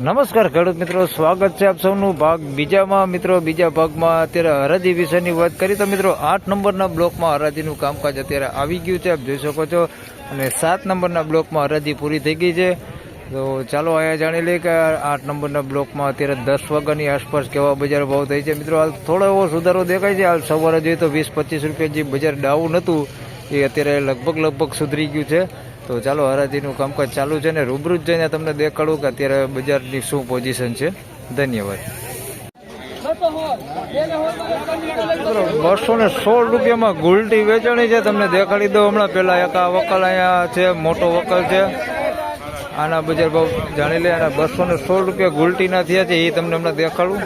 નમસ્કાર ખેડૂત મિત્રો, સ્વાગત છે આપ સૌનું ભાગ બીજામાં. મિત્રો, બીજા ભાગમાં અત્યારે હરાજી વિશેની વાત કરી તો મિત્રો, આઠ નંબરના બ્લોકમાં હરાજીનું કામકાજ અત્યારે આવી ગયું છે, આપ જોઈ શકો છો. અને સાત નંબરના બ્લોકમાં હરાજી પૂરી થઈ ગઈ છે. તો ચાલો અહીંયા જાણી લઈએ કે આઠ નંબરના બ્લોકમાં અત્યારે દસ વાગ્યાની આસપાસ કેવા બજાર ભાવ થઈ છે. મિત્રો, હાલ થોડો એવો સુધારો દેખાય છે. હાલ સવારે જોઈએ તો વીસ પચીસ રૂપિયા જે બજાર ડાઉન હતું, એ અત્યારે લગભગ લગભગ સુધરી ગયું છે. તો ચાલો હરાજીનું કામકાજ ચાલુ છે ને રૂબરૂ જઈને તમને દેખાડું કે અત્યારે બજારની શું પોઝિશન છે. ધન્યવાદ. બસો ને સોળ રૂપિયામાં ગુલટી વેચાણી છે. તમને દેખાડી દઉં હમણાં પેલા એક આ વકલ અહીંયા છે, મોટો વકલ છે. આના બજાર ભાવ જાણી લે અને બસો ને સોળ રૂપિયા ગુલટીના થયા છે, એ તમને હમણાં દેખાડું.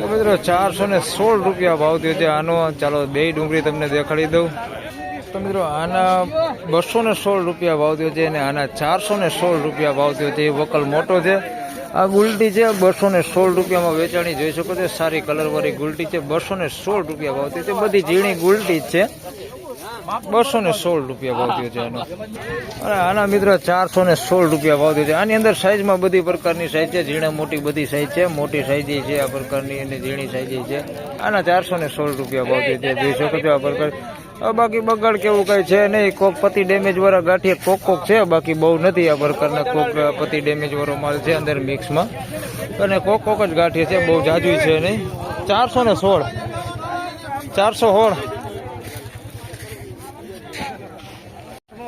તો મિત્રો ચારસો ને સોળ રૂપિયા ભાવ થયો છે. આનો ચાલો બે ડુંગળી તમને દેખાડી દઉં. તો મિત્રો આના બસો ને સોળ રૂપિયા ભાવ થયો છે અને આના ચારસો ને સોળ રૂપિયા ભાવ થયો છે. એ વકલ મોટો છે. આ ગુલટી છે બસો ને સોળ રૂપિયામાં વેચાણી જોઈ શકો છો. સારી કલરવાળી ગુલટી છે. બસો ને સોળ રૂપિયા ભાવ થયો છે. બધી ઝીણી ગુલટી છે. બસો ને સોળ રૂપિયા ભાવ થયો છે આનો અને આના મિત્ર ચારસો ને સોળ રૂપિયા ભાવ થયો છે. આની અંદર સાઈઝમાં બધી પ્રકારની સાઈઝ છે. ઝીણા મોટી બધી સાઈઝ છે. મોટી સાઈઝ છે આ પ્રકારની અને ઝીણી સાઈઝ છે. આના ચારસો ને સોળ રૂપિયા ભાવ થયો છે. જોઈ શકો છો. આ પ્રકાર બાકી બગાડ કેવું કઈ છે નહીં. કોક પતિ ડેમેજ વાળા ગાંઠીએ કોક કોક છે. બાકી બહુ નથી આ પ્રકારના કોક પતિ ડેમેજ વાળો માલ છે અંદર મિક્સમાં અને કોક કોક જ ગાંઠિયા છે. બહુ જાજુ છે નહીં. ચારસો ને સોળ. ચારસો સોળ.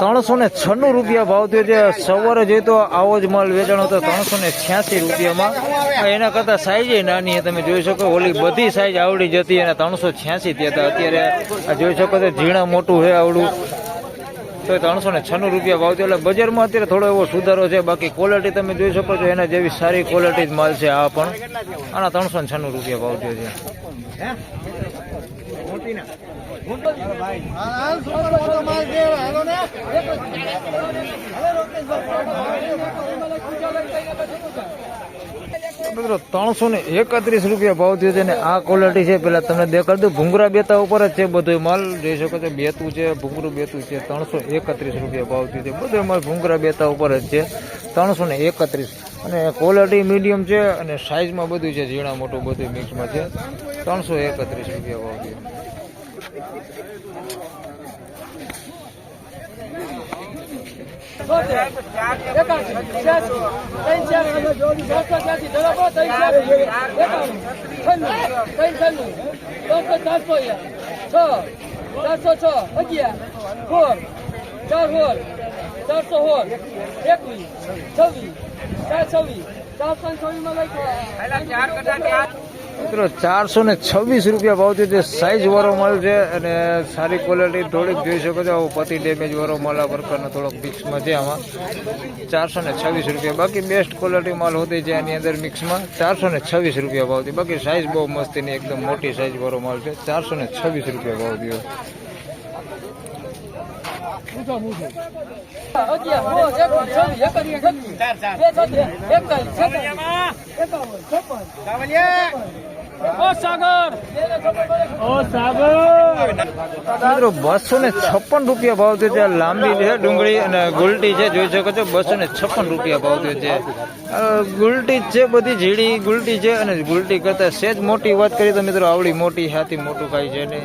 ત્રણસો ને છન્નું રૂપિયા ભાવ થયો છે. સવારે જોઈએ તો આવો જ માલ વેચાણો હતો ત્રણસો ને છ્યાસી રૂપિયામાં. એના કરતાં સાઈઝ નાની તમે જોઈ શકો, ઓલી બધી સાઈઝ આવડી જતી અને ત્રણસો છ્યાસી હતા. અત્યારે જોઈ શકો તો ઝીણા મોટું છે આવડું. તો ત્રણસો ને છન્નું રૂપિયા ભાવ થયો. એટલે બજારમાં અત્યારે થોડો એવો સુધારો છે. બાકી ક્વોલિટી તમે જોઈ શકો છો, એના જેવી સારી ક્વોલિટી જ માલ છે આ પણ. આના ત્રણસો ને છન્નું રૂપિયા ભાવ થયો છે. મિત્રો, ત્રણસો ને એકત્રીસ રૂપિયા ભાવ થયો છે ને આ ક્વોલિટી છે. પેલા તમને દેખાડ દઉં ભૂંગરા બેતા ઉપર જ છે બધો માલ. જોઈ શકો છો, બેતું છે ભૂંગરું બેતું છે, ત્રણસો એકત્રીસ રૂપિયા ભાવ થયો છે. બધો માલ ભૂંગરા બેતા ઉપર જ છે. ત્રણસો ને એકત્રીસ. અને ક્વોલિટી મીડિયમ છે અને સાઇઝમાં બધું છે, ઝીણા મોટું બધું મિક્સમાં છે. ત્રણસો એકત્રીસ રૂપિયા ભાવ થયો. ચારસો છ અગિયાર સોળ ચાર સોળ ચારસો હોલ એકવીસ છવ્વીસ ચાર છવ્વીસ ચારસો છવ્વીસમાં લખો મિત્રો, ચારસો ને છવ્વીસ રૂપિયા ભાવથી જે સાઇઝવાળો માલ છે અને સારી ક્વોલિટી થોડીક જોઈ શકો છો, આવો પતિ ડેમેજ વાળો માલ આ પ્રકારનો થોડોક મિક્સમાં છે આમાં. ચારસો ને છવ્વીસ રૂપિયા. બાકી બેસ્ટ ક્વોલિટી માલ હોતી છે આની અંદર મિક્સમાં ચારસો ને છવ્વીસ રૂપિયા ભાવથી બાકી સાઈઝ બહુ મસ્તીની એકદમ મોટી સાઈઝ વાળો માલ છે. ચારસો ને છવ્વીસ રૂપિયા ભાવથી અગિયાર મિત્રો, બસો ને છપ્પન રૂપિયા ભાવ થયો છે. લાંબી છે, ડુંગળી અને ગુલટી છે. જોઈ શકો છો, બસો ને છપ્પન રૂપિયા ભાવ થયો છે. ગુલટી છે બધી, ઝીણી ગુલટી છે અને ગુલટી કરતાં સેજ મોટી વાત કરીએ તો મિત્રો, આવડી મોટી, હાથી મોટું કાંઈ છે નહીં.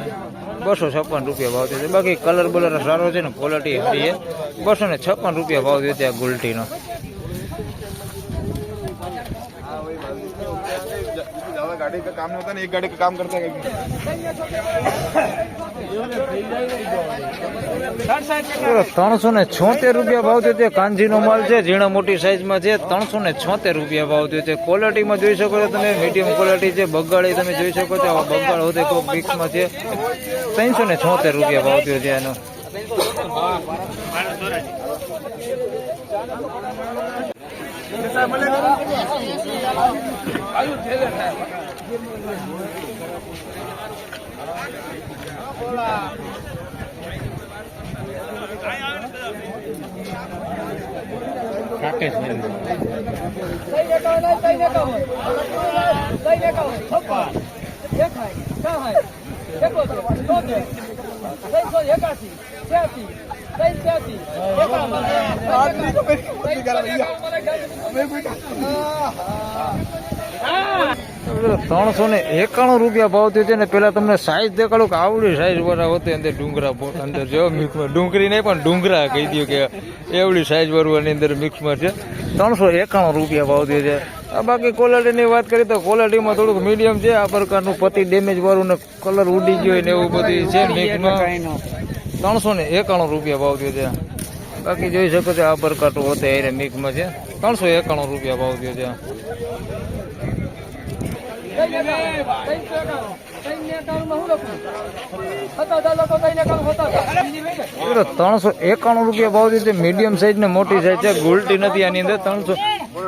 બસો છપ્પન રૂપિયા ભાવ થયો છે. બાકી કલર બલર સારો છે ને ક્વોલિટી સારી છે. બસો ને છપ્પન રૂપિયા ભાવ થયો છે આ ગુલટીનો. गाड़ी का काम नहीं होता ना एक गाड़ी का काम करता है ત્રણસો ને છોતેર રૂપિયા ભાવ થયો છે કાંજીનો માલ છે ઝીણા મોટી સાઈઝમાં છે ત્રણસો ને છોતેર રૂપિયા ભાવ થયો છે ક્વોલિટીમાં જોઈ શકો છો તમે મીડિયમ ક્વોલિટી છે બગાડી તમે જોઈ શકો છો આવા બગાડ હોતે કોઈ મિક્સમાં છે ત્રણસો ને છોતેર રૂપિયા ભાવ થયો છે એનો આયુ જેલે થાય તઈને એકાવન આય, તઈને એકાવન. તઈને એકાવન, છપ્પન, એકાઈ, સહાય, એકોતેર, તોતેર, ત્રણસો એકાસી, છ્યાસી, ત્રણ છ્યાસી, એકાવન. ત્રણસો ને એકાણું રૂપિયા ભાવ થયો છે ને પેલા તમને સાઈઝ દેખાડો કે આવડી સાઈઝ વાળા હોતી અંદર ડુંગરા અંદર જો મિક્સમાં ડુંગળી નહીં પણ ડુંગરા કહી દઉં કે એવડી સાઈઝ એની અંદર મિક્સમાં છે. ત્રણસો એકાણું રૂપિયા ભાવ થયો છે. આ બાકી ક્વોલિટીની વાત કરીએ તો ક્વોલિટીમાં થોડુંક મીડિયમ છે. આ પ્રકારનું પતિ ડેમેજ વાળું ને કલર ઉડી ગયો ને એવું બધું છે મિક્સમાં ત્રણસો ને એકાણું રૂપિયા ભાવ થયો છે. બાકી જોઈ શકો છો આ પ્રકારનું હોતે મિક્સમાં છે. ત્રણસો એકાણું રૂપિયા ભાવ થયો છે. ત્રણસો એકાણું રૂપિયા ભાવ છે મીડિયમ સાઈઝ ને મોટી સાઈઝ છે. ગુલટી નથી આની અંદર. ત્રણસો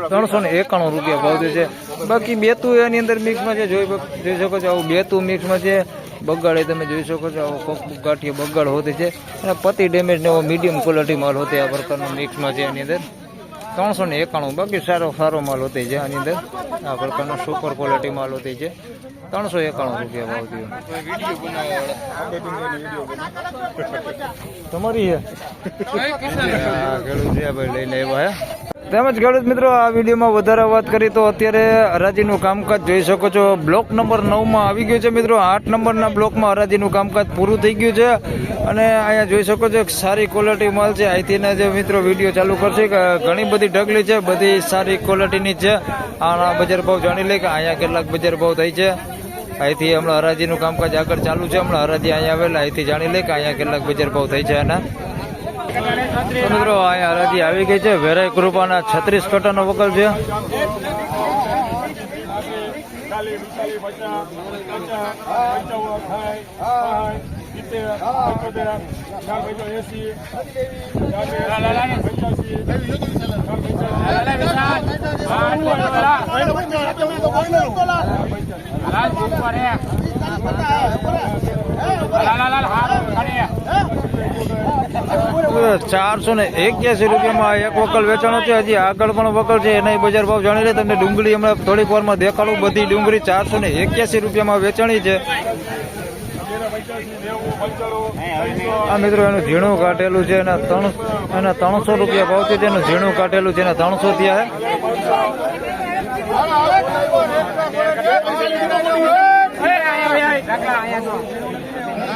ત્રણસો ને એકાણું રૂપિયા ભાવ છે. બાકી બેતું એની અંદર મિક્સમાં છે. જોઈ જોઈ શકો છો. આવું બેતું મિક્સમાં છે. બગાડ એ તમે જોઈ શકો છો. આવો કોક ગાંઠિયો બગાડ હોતી છે. અને પતિ ડેમેજ ને એવો મીડિયમ ક્વોલિટી માલ હોતી આ પ્રકારનો મિક્સમાં છે એની અંદર. ત્રણસો ને એકાણું. બાકી સારો સારો માલ હોતી છે આની અંદર. આ પ્રકારનો સુપર ક્વોલિટી માલ હોતી છે ત્રણસો એકાણું રૂપિયા ભાવ થયો. તમારી ખેડૂત ભાઈ લઈને આવ્યા હે. તેમજ ખેડૂત મિત્રો, આ વિડીયોમાં વધારે વાત કરી તો અત્યારે હરાજીનું કામકાજ જોઈ શકો છો. બ્લોક નંબર નવમાં આવી ગયું છે મિત્રો. આઠ નંબરના બ્લોકમાં હરાજીનું કામકાજ પૂરું થઈ ગયું છે. અને અહીંયા જોઈ શકો છો સારી ક્વોલિટી માલ છે. અહીંથીના જે મિત્રો વીડિયો ચાલુ કરશે ઘણી બધી ઢગલી છે. બધી સારી ક્વોલિટીની છે. આના બજાર ભાવ જાણી લે કે અહીંયા કેટલાક બજાર ભાવ થઈ છે. અહીંથી હમણાં હરાજીનું કામકાજ આગળ ચાલુ છે. હમણાં હરાજી અહીંયા આવેલા. અહીંથી જાણી લે કે અહીંયા કેટલાક બજાર ભાવ થઈ છે તો મિત્રો અહીંયા હરાજી આવી ગઈ છે વેરાય કૃપાના છત્રીસ કટાનો વકલ છે ચાલી પચાસ પચાસ પંચાવન સાઠ સાઠ સિત્તેર પંચોતેર ચાર પંચો એસી ચાર પંચ્યાસી ચારસો ને એક્યાસી રૂપિયામાં એક વકલ વેચાણો છે હજી આગળ પણ વકલ છે એના બજાર ભાવ જાણી લે તમને ડુંગળી હમણાં થોડીક વારમાં દેખાડું બધી ડુંગળી ચારસો ને એક્યાસી રૂપિયામાં વેચાણી છે આ મિત્રો એનું ઝીણું કાઢેલું છે એના ત્રણ એના ત્રણસો રૂપિયા ભાવ છે તેનું ઝીણું કાઢેલું છે એના ત્રણસો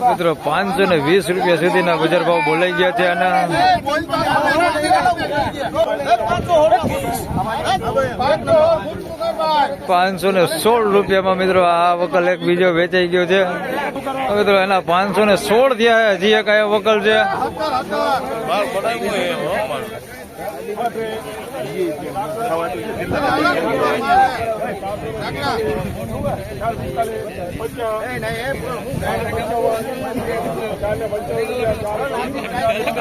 મિત્રો, પાંચસો ને વીસ રૂપિયા સુધીના બજાર ભાવ બોલાઈ ગયા છે અને પાંચસો ને સોળ રૂપિયામાં મિત્રો, આ વકલ એક બીજો વેચાઈ ગયો છે. મિત્રો, એના પાંચસો ને સોળ થયા હજી એક આ વકલ છે.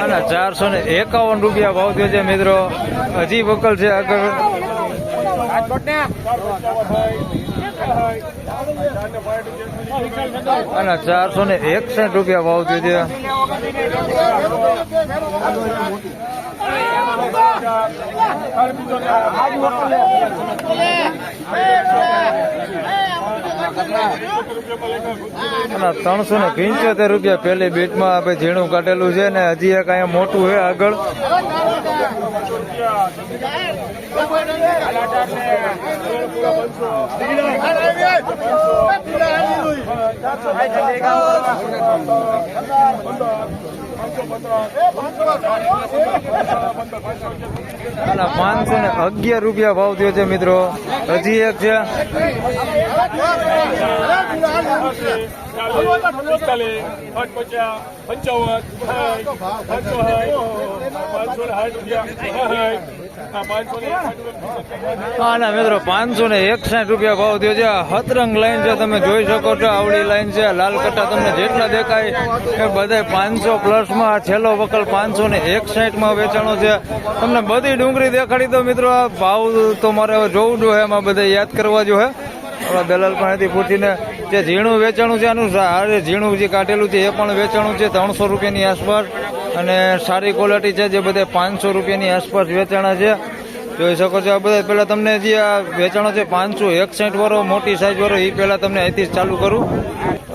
અને ચારસો ને એકાવન રૂપિયા ભાવ થયો છે મિત્રો. હજી વકલ છે આગળ. અને ચારસો ને એકસઠ રૂપિયા ભાવ થયો છે. ત્રણસો ને પંચોતેર રૂપિયા પહેલી બેટમાં આપણે ઝીણું કાઢેલું છે ને હજી એક અહીંયા મોટું છે આગળ. પાંચસો ને અગિયાર રૂપિયા ભાવ થયો છે મિત્રો. હજી એક છે. પંચાવન પાંચસો સાઠ રૂપિયા. સાઠ આ પાંચસો ને એકસાઠ રૂપિયા હા ના મિત્રો પાંચસો ને એકસાઠ રૂપિયા ભાવ થયો છે. હતરંગ લાઈન છે, તમે જોઈ શકો છો, આવડી લાઈન છે. લાલ કટ્ટા તમને જેટલા દેખાય એ બધા પાંચસો પ્લસમાં છેલ્લો વકલ પાંચસો ને એકસાઠમાં વેચાણો છે. તમને બધી ડુંગળી દેખાડી દો મિત્રો, આ ભાવ તો મારે હવે જોવું જોઈએ એમાં બધા યાદ કરવા જોઈએ હવે દલાલ પાસેથી પૂછીને જે ઝીણું વેચાણું છે, આનું ઝીણું જે કાઢેલું છે, એ પણ વેચાણું છે, ત્રણસો રૂપિયાની આસપાસ. અને સારી ક્વોલિટી છે, જે બધા પાંચસો રૂપિયાની આસપાસ વેચાણા છે. જોઈ શકો છો આ બધા. પહેલાં તમને જે આ વેચાણો છે, પાંચસો એકસઠ વાળો, મોટી સાઇઝ વાળો એ પહેલાં તમને અહીંથી ચાલુ કરું.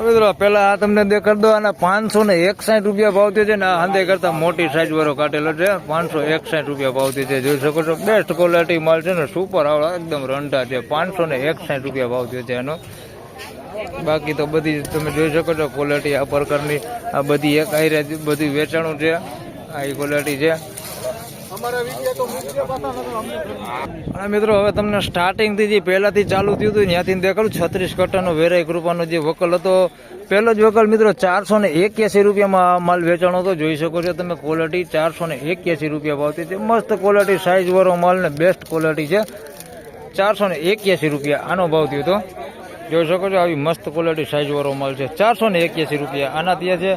મિત્રો પહેલા આ તમને દેખાડ દો અને પાંચસો ને એકસાઠ રૂપિયા ભાવ છે ને આ હંદે કરતા મોટી સાઈઝ વાળો કાઢેલો છે. પાંચસો એકસાઠ રૂપિયા ભાવ છે. જોઈ શકો છો બેસ્ટ ક્વોલિટી માલ છે ને સુપર આવડો એકદમ રંટા છે. પાંચસો ને એકસાઠ રૂપિયા ભાવ થયો છે એનો. બાકી તો બધી તમે જોઈ શકો છો ક્વોલિટી આ પ્રકારની આ બધી એક આઈરે બધી વેચાણું છે, આ ક્વોલિટી છે. અને મિત્રો, હવે તમને સ્ટાર્ટિંગથી જે પહેલાંથી ચાલુ થયું હતું, ત્યાંથી દેખાડું, છત્રીસ કટ્ટાનો વેરાઈ કૃપાનો જે વકલ હતો. પહેલો જ વકલ, મિત્રો, ચારસો ને એક્યાસી રૂપિયામાં માલ વેચાણો હતો. જોઈ શકો છો તમે ક્વોલિટી ચારસો ને એક્યાસી રૂપિયા ભાવતી છે. મસ્ત ક્વોલિટી સાઇઝવાળો માલ ને બેસ્ટ ક્વોલિટી છે. ચારસો ને એક્યાસી રૂપિયા આનો ભાવ થયો હતો. જોઈ શકો છો, આવી મસ્ત ક્વોલિટી સાઇઝવાળો માલ છે. ચારસો ને એક્યાસી રૂપિયા. આના ત્યાં છે,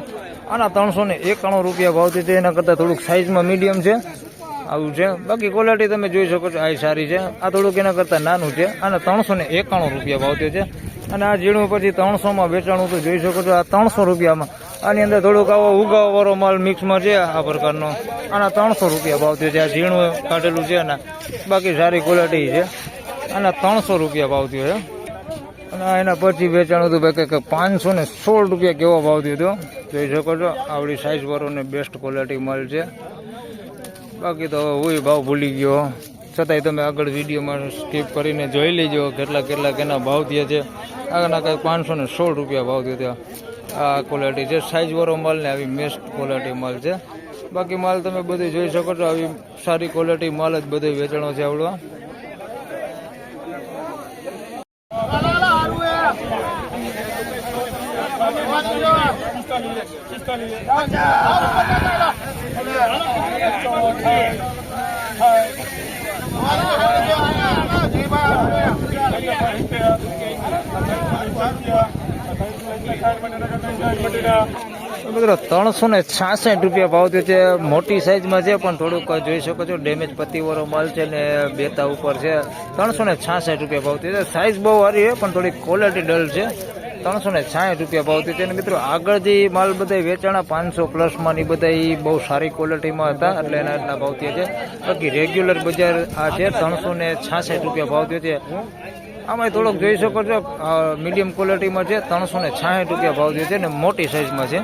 આના ત્રણસો ને એકાણું રૂપિયા ભાવથી છે. એના કરતાં થોડુંક સાઇઝમાં મીડિયમ છે. આવું છે. બાકી ક્વોલિટી તમે જોઈ શકો છો, આ સારી છે. આ થોડુંક એના કરતાં નાનું છે. અને ત્રણસો ને એકાણું રૂપિયા ભાવથી છે. અને આ ઝીણું પછી ત્રણસોમાં વેચાણું તો જોઈ શકો છો, આ ત્રણસો રૂપિયામાં. આની અંદર થોડુંક આવો ઉગાવવાળો માલ મિક્સમાં છે આ પ્રકારનો. આના ત્રણસો રૂપિયા ભાવ છે. આ ઝીણું કાઢેલું છે અને બાકી સારી ક્વોલિટી છે. આના ત્રણસો રૂપિયા ભાવ થયો છે. અને એના પછી વેચાણું હતું ભાઈ કંઈક પાંચસો ને સોળ રૂપિયા કેવો ભાવ હતો. જોઈ શકો છો, આવડી સાઇઝવાળોને વાળો બેસ્ટ ક્વોલિટી માલ છે. બાકી તો હું ભાવ ભૂલી ગયો. છતાંય તમે આગળ વિડીયોમાં સ્કીપ કરીને જોઈ લેજો કેટલા કેટલા કેના ભાવ થયા છે. આગળના કંઈક પાંચસો ને સોળ રૂપિયા ભાવ ત્યાં આ ક્વોલિટી છે. સાઇઝવાળો માલ ને આવી બેસ્ટ ક્વોલિટી માલ છે. બાકી માલ તમે બધું જોઈ શકો છો, આવી સારી ક્વોલિટી માલ જ બધું વેચાણો છે આવડો ત્રણસો ને છાસઠ રૂપિયા ભાવ થયો છે. મોટી સાઈઝમાં છે, પણ થોડુંક જોઈ શકો છો ડેમેજ પત્તીવાળો માલ છે ને બેતા ઉપર છે. ત્રણસો ને છાસઠ રૂપિયા ભાવ થયો છે. સાઈઝ બહુ સારી છે, પણ થોડી ક્વોલિટી ડલ છે. ત્રણસો ને સાહીઠ રૂપિયા ભાવ થયો. છે મિત્રો આગળ જે માલ બધા વેચાણા પાંચસો પ્લસમાં ની બધા એ બહુ સારી ક્વોલિટીમાં હતા. એટલે એના એટલા ભાવ થયા છે. બાકી રેગ્યુલર બજાર આ છે, ત્રણસો ને રૂપિયા ભાવ થયો છે. આમાં થોડોક જોઈ શકો છો મીડિયમ ક્વોલિટીમાં છે, ત્રણસો ને છાસઠ રૂપિયા ભાવ થયો છે ને મોટી સાઇઝમાં છે.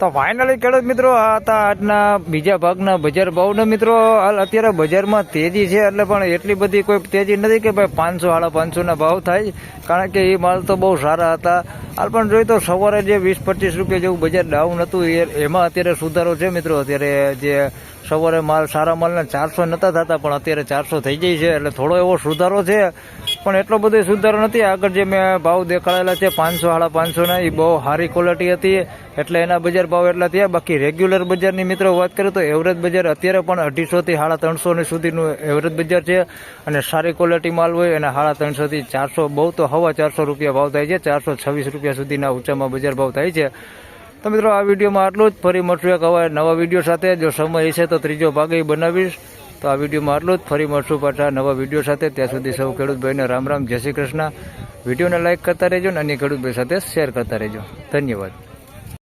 તો ફાઇનલી ખેડૂત મિત્રો હતા આજના બીજા ભાગના બજાર ભાવના મિત્રો, હાલ અત્યારે બજારમાં તેજી છે, એટલે પણ એટલી બધી કોઈ તેજી નથી કે ભાઈ પાંચસો, સાડા પાંચસોના ભાવ થાય, કારણ કે એ માલ તો બહુ સારા હતા. હાલ પણ જોઈએ તો સવારે જે વીસ, પચીસ રૂપિયા જેવું બજાર ડાઉન હતું એમાં અત્યારે સુધારો છે મિત્રો. અત્યારે જે સવારે માલ સારા માલના ચારસો નહોતા થતા, પણ અત્યારે ચારસો થઈ જાય છે, એટલે થોડો એવો સુધારો છે. પણ એટલો બધો સુધારો નથી. આગળ જે મેં ભાવ દેખાડેલા છે, પાંચસો, સાડા પાંચસોના એ બહુ સારી ક્વોલિટી હતી. એટલે એના બજાર ભાવ એટલા થયા. બાકી રેગ્યુલર બજારની મિત્રો વાત કરીએ તો એવરેજ બજાર અત્યારે પણ અઢીસોથી સાડા ત્રણસો સુધીનું એવરેજ બજાર છે. અને સારી ક્વોલિટી માલ હોય અને સાડા ત્રણસોથી ચારસો, બહુ તો હવા ચારસો રૂપિયા ભાવ થાય છે. ચારસો છવ્વીસ રૂપિયા સુધીના ઊંચામાં બજાર ભાવ થાય છે. તો મિત્રો, આ વિડીયોમાં આટલું જ. ફરી મળશું એક હવે નવા વીડિયો સાથે. જો સમય હશે તો ત્રીજો ભાગ એ બનાવીશ. તો આ વિડીયોમાં આટલું જ. ફરી મળશું પાછા નવા વીડિયો સાથે. ત્યાં સુધી સૌ ખેડૂતભાઈને રામ રામ, જય શ્રી કૃષ્ણ. વિડીયોને લાઇક કરતા રહેજો અને અન્ય ખેડૂતભાઈ સાથે શેર કરતા રહેજો. ધન્યવાદ.